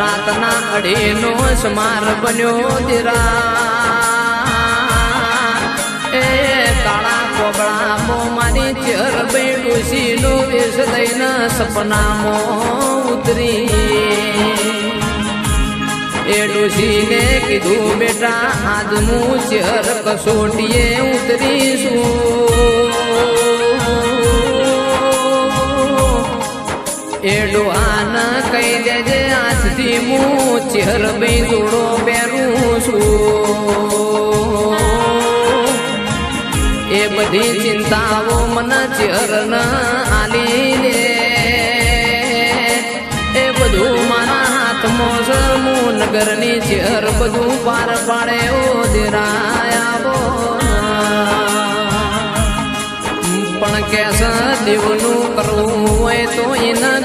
રાતના અઢીનો સ્માર બન્યો દીરા એ કાળા કોબળા મો મારી ચેર બેડુસી નો વેશ લઈને સપનામાં ઉતરી. એ ડોશીને કીધું, બેટા આજ હું ચેર કસોટીએ ઉતરીશું એ ડોહાન કહી દેજે આજથી હું ચેર બી જોડો પહેરું છું. એ બધી ચિંતાઓ મને ચેર આલી લે. એ બધું મારા હાથમાં છે, હું નગરની ચેહર બધું પાર પાડે ઓ દેરાયા પણ કેસ દેવનું કરવું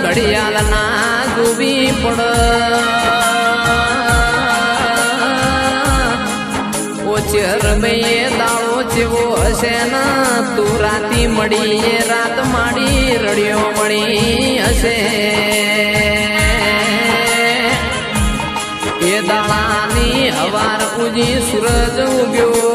ઘડિયાળ ના ડૂબી પડ. ઓચર ભાઈએ દાળો જેવો હશે ના, તું રાતી મળી એ રાત માડી રડ્યો મળી હશે. એ દાળાની હવાર પૂજી સૂરજ ઉગ્યો.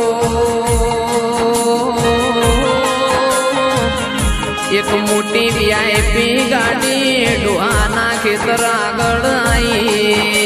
એક મોટી વીઆઈપી ગાડી ડોહાના ખેતર આગળ આવી